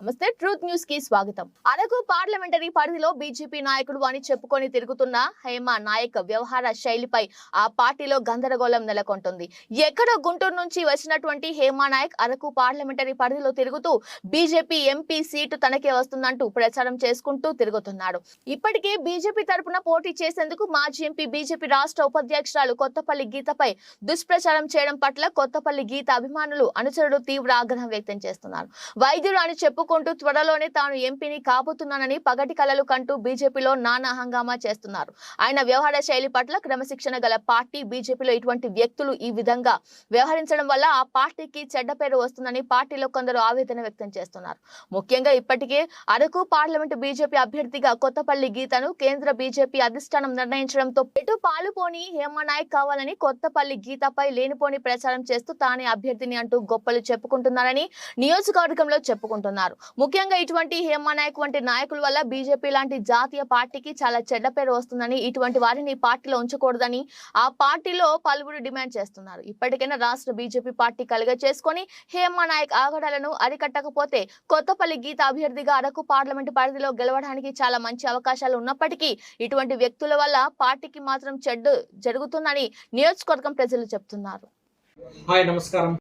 నమస్తే ట్రూత్ న్యూస్కి స్వాగతం. అరకు పార్లమెంటరీ పరిధిలో బీజేపీ నాయకుడు అని చెప్పుకొని తిరుగుతున్న హేమ నాయక్ వ్యవహార శైలిపై ఆ పార్టీలో గందరగోళం నెలకొంటుంది. ఎక్కడో గుంటూరు నుంచి వచ్చినటువంటి హేమ నాయక్ అరకు పార్లమెంటరీ పరిధిలో తిరుగుతూ బీజేపీ ఎంపీ సీటు తనకే వస్తుందంటూ ప్రచారం చేసుకుంటూ తిరుగుతున్నాడు. ఇప్పటికే బీజేపీ తరపున పోటీ చేసేందుకు మాజీ ఎంపీ బీజేపీ రాష్ట్ర ఉపాధ్యక్షురాలు కొత్తపల్లి గీతపై దుష్ప్రచారం చేయడం పట్ల కొత్తపల్లి గీత అభిమానులు అనుచరులు తీవ్ర ఆగ్రహం వ్యక్తం చేస్తున్నారు. వైద్యుడు అని చెప్పు చెప్పుకుంటూ త్వరలోనే తాను ఎంపీని కాబోతున్నానని పగటి కలలు కంటూ బీజేపీలో నానా హంగామా చేస్తున్నారు. ఆయన వ్యవహార శైలి పట్ల క్రమశిక్షణ గల పార్టీ బీజేపీలో ఇటువంటి వ్యక్తులు ఈ విధంగా వ్యవహరించడం వల్ల ఆ పార్టీకి చెడ్డ పేరు వస్తుందని పార్టీలో కొందరు ఆవేదన వ్యక్తం చేస్తున్నారు. ముఖ్యంగా ఇప్పటికే అరకు పార్లమెంటు బీజేపీ అభ్యర్థిగా కొత్తపల్లి గీతను కేంద్ర బీజేపీ అధిష్టానం నిర్ణయించడంతో ఎటు పాలుపోని హేమనాయక్ కావాలని కొత్తపల్లి గీతపై లేనిపోని ప్రచారం చేస్తూ తానే అభ్యర్థిని అంటూ గొప్పలు చెప్పుకుంటున్నారని నియోజకవర్గంలో చెప్పుకుంటున్నారు. ముఖ్యంగా ఇటువంటి హేమనాయక్ వంటి నాయకుల వల్ల బీజేపీ లాంటి జాతీయ పార్టీకి చాలా చెడ్డ పేరు వస్తుందని ఇటువంటి వారిని పార్టీలో ఉంచకూడదని ఆ పార్టీలో పలువురు డిమాండ్ చేస్తున్నారు. ఇప్పటికైనా రాష్ట్ర బీజేపీ పార్టీ కలుగ చేసుకొని హేమనాయక్ ఆగడాలను అరికట్టకపోతే కొత్తపల్లి గీత అభ్యర్థిగా అరకు పార్లమెంటు పరిధిలో గెలవడానికి చాలా మంచి అవకాశాలు ఉన్నప్పటికీ ఇటువంటి వ్యక్తుల వల్ల పార్టీకి మాత్రం చెడ్డు జరుగుతుందని నియోజకవర్గం ప్రజలు చెప్తున్నారు. హాయ్ నమస్కారం.